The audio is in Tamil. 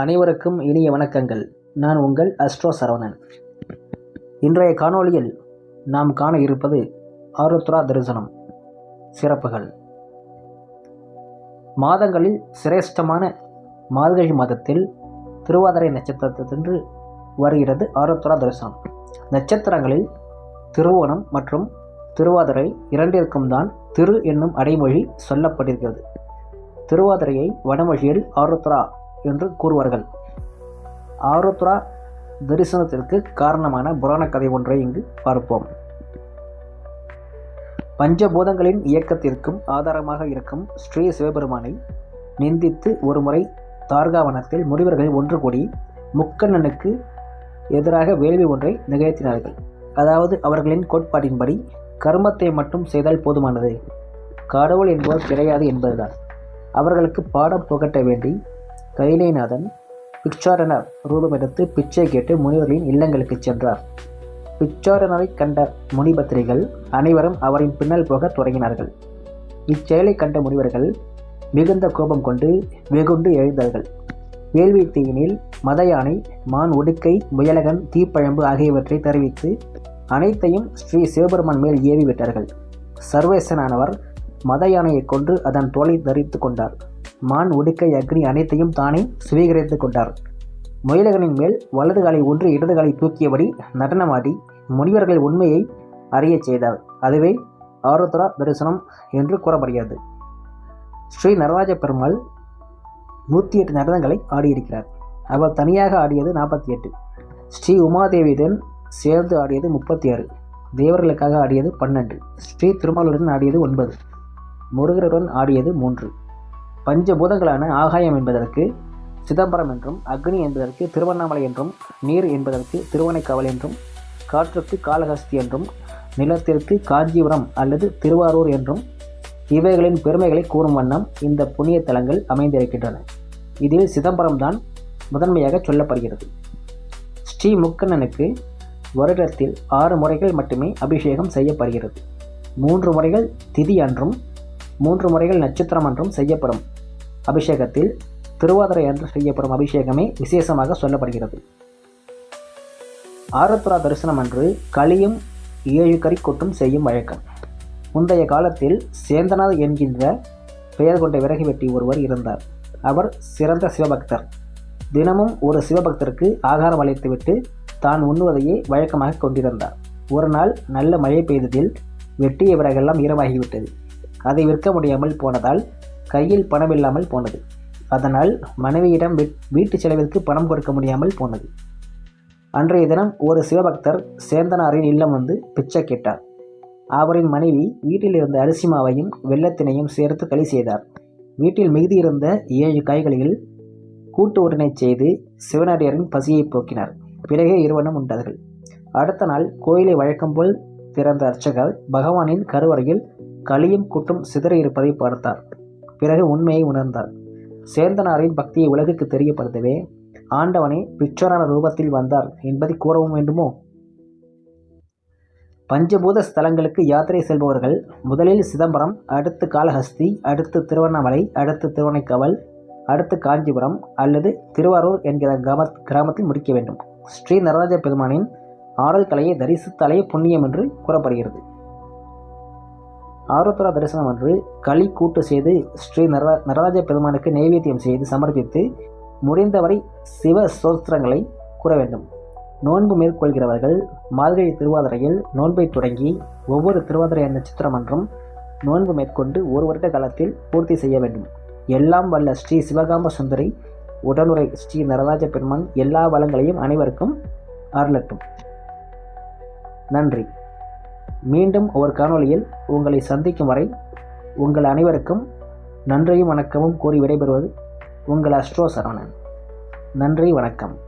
அனைவருக்கும் இனிய வணக்கங்கள். நான் உங்கள் அஸ்ட்ரோ சரவணன். இன்றைய காணொளியில் நாம் காண இருப்பது ஆருத்ரா தரிசனம். சிறப்புகள். மாதங்களில் சிரேஷ்டமான மார்கழி மாதத்தில் திருவாதிரை நட்சத்திரத்தின்று வருகிறது ஆருத்ரா தரிசனம். நட்சத்திரங்களில் திருவோணம் மற்றும் திருவாதிரை இரண்டிற்கும் தான் திரு என்னும் அடைமொழி சொல்லப்பட்டிருக்கிறது. திருவாதிரையை வடமொழியில் ஆருத்ரா என்று கூறுவார்கள். ஆருத்ரா தரிசனத்திற்கு காரணமான புராண கதை ஒன்றை இங்கு பார்ப்போம். பஞ்சபூதங்களின் இயக்கத்திற்கும் ஆதாரமாக இருக்கும் ஸ்ரீ சிவபெருமானை நிந்தித்து ஒருமுறை தார்காவனத்தில் முனிவர்கள் ஒன்று கூடி முக்கண்ணனுக்கு எதிராக வேள்வி ஒன்றை நிகழ்த்தினார்கள். அதாவது அவர்களின் கோட்பாட்டின்படி கர்மத்தை மட்டும் செய்தால் போதுமானது. கடவுள் என்பவர் கிடையாது என்பதுதான். அவர்களுக்கு பாடம் புகட்ட வேண்டி கைலைநாதன் பிச்சாரணர் ரூபமெடுத்து பிச்சை கேட்டு முனிவர்களின் இல்லங்களுக்கு சென்றார். பிச்சாரணரை கண்ட முனிபத்திரிகள் அனைவரும் அவரின் பின்னல் போக தொடங்கினார்கள். இச்செயலை கண்ட முனிவர்கள் மிகுந்த கோபம் கொண்டு வெகுண்டு எழுந்தார்கள். வேள்வி தீயினில் மத யானை மான் உடுக்கை முயலகன் தீப்பழம்பு ஆகியவற்றை தெரிவித்து அனைத்தையும் ஸ்ரீ சிவபெருமான் மேல் ஏவி விட்டார்கள் சர்வேசனானவர் மத யானையை கொன்று அதன் தோலை தரித்து கொண்டார். மான் உடுக்கை அக்னி அனைத்தையும் தானே சுவீகரித்து கொண்டார். முயலகனின் மேல் வலது காலை ஒன்று இடது காலை தூக்கியபடி நடனமாடி முனிவர்கள் உண்மையை அறியச் செய்தார். அதுவே ஆருத்ரா தரிசனம் என்று கூறப்படுகிறது. ஸ்ரீ நடராஜ பெருமாள் நூற்றி எட்டு நடனங்களை ஆடியிருக்கிறார். அவர் தனியாக ஆடியது நாற்பத்தி எட்டு. ஸ்ரீ உமாதேவியுடன் சேர்ந்து ஆடியது முப்பத்தி ஆறு. தேவர்களுக்காக ஆடியது பன்னெண்டு. ஸ்ரீ திருமாலுடன் ஆடியது ஒன்பது. முருகருடன் ஆடியது மூன்று. பஞ்சபூதங்களான ஆகாயம் என்பதற்கு சிதம்பரம் என்றும் அக்னி என்பதற்கு திருவண்ணாமலை என்றும் நீர் என்பதற்கு திருவனைக்காவல் என்றும் காற்றுக்கு காளஹஸ்தி என்றும் நிலத்திற்கு காஞ்சிபுரம் அல்லது திருவாரூர் என்றும் இவைகளின் பெருமைகளை கூறும் வண்ணம் இந்த புண்ணிய தலங்கள் அமைந்திருக்கின்றன. இதில் சிதம்பரம் தான் முதன்மையாக சொல்லப்படுகிறது. ஸ்ரீ முக்கண்ணனுக்கு வருடத்தில் ஆறு முறைகள் மட்டுமே அபிஷேகம் செய்யப்படுகிறது. மூன்று முறைகள் திதி அன்றும் மூன்று முறைகள் நட்சத்திரம் அன்றும் செய்யப்படும். அபிஷேகத்தில் திருவாதிரை அன்று செய்யப்படும் அபிஷேகமே விசேஷமாக சொல்லப்படுகிறது. ஆரத்துரா தரிசனம் அன்று களியும் ஏழு கறி கொட்டும் செய்யும் வழக்கம். முந்தைய காலத்தில் சேந்தநாத் என்கின்ற பெயர் கொண்ட விறகு வெட்டி ஒருவர் இருந்தார். அவர் சிறந்த சிவபக்தர். தினமும் ஒரு சிவபக்தருக்கு ஆகாரம் அளித்துவிட்டு தான் உண்ணுவதையே வழக்கமாக கொண்டிருந்தார். ஒரு நாள் நல்ல மழை பெய்ததில் வெட்டிய விறகெல்லாம் ஈரமாகிவிட்டது. அதை விற்க முடியாமல் போனதால் கையில் பணம் இல்லாமல் போனது. அதனால் மனைவியிடம் வீட்டு செலவிற்கு பணம் கொடுக்க முடியாமல் போனது. அன்றைய தினம் ஒரு சிவபக்தர் சேந்தனாரின் இல்லம் வந்து பிச்சை கேட்டார். அவரின் மனைவி வீட்டில் இருந்த அரிசி மாவையும் வெள்ளத்தினையும் சேர்த்து களி செய்தார். வீட்டில் மிகுதி இருந்த ஏழு காய்களில் கூட்டு உடனே செய்து சிவனடியாரின் பசியை போக்கினார். பிறகே இருவனும் உண்டார்கள். அடுத்த நாள் கோயிலை வழக்கம் போல் திறந்த அர்ச்சகர் பகவானின் கருவறையில் களியும் கூட்டும் சிதற இருப்பதை பார்த்தார். பிறகு உண்மையை உணர்ந்தார் சேந்தனாரின் பக்தியை உலகுக்கு தெரியப்படுத்தவே ஆண்டவனே பிச்சரான ரூபத்தில் வந்தார் என்பதை கூறவும் வேண்டுமோ? பஞ்சபூத ஸ்தலங்களுக்கு யாத்திரை செல்பவர்கள் முதலில் சிதம்பரம் அடுத்து காளஹஸ்தி அடுத்து திருவண்ணாமலை அடுத்து திருவனைக்கவல் அடுத்து காஞ்சிபுரம் அல்லது திருவாரூர் என்கிற கிராம கிராமத்தில் முடிக்க வேண்டும். ஸ்ரீ நடராஜ பெருமானின் ஆடல் கலையை தரிசித்தாலே புண்ணியம் என்று கூறப்படுகிறது. ஆரோத்ரா தரிசனம் அன்று களி கூட்டு செய்து ஸ்ரீ நர நடராஜ பெருமானுக்கு நைவேத்தியம் செய்து சமர்ப்பித்து முடிந்தவரை சிவ சோஸ்திரங்களை கூற வேண்டும். நோன்பு மேற்கொள்கிறவர்கள் மார்கழி திருவாதிரையில் நோன்பை தொடங்கி ஒவ்வொரு திருவாதிரை நட்சத்திரம் அன்றும் நோன்பு மேற்கொண்டு ஒரு வருட காலத்தில் பூர்த்தி செய்ய வேண்டும். எல்லாம் வல்ல ஸ்ரீ சிவகாம சுந்தரி உடனுரை ஸ்ரீ நடராஜ பெருமான் எல்லா வளங்களையும் அனைவருக்கும் அருளட்டும். நன்றி. மீண்டும் ஒரு காணொளியில் உங்களை சந்திக்கும் வரை உங்கள் அனைவருக்கும் நன்றியும் வணக்கமும் கூறி விடைபெறுவது உங்கள் அஸ்ட்ரோ சரவணன். நன்றி வணக்கம்.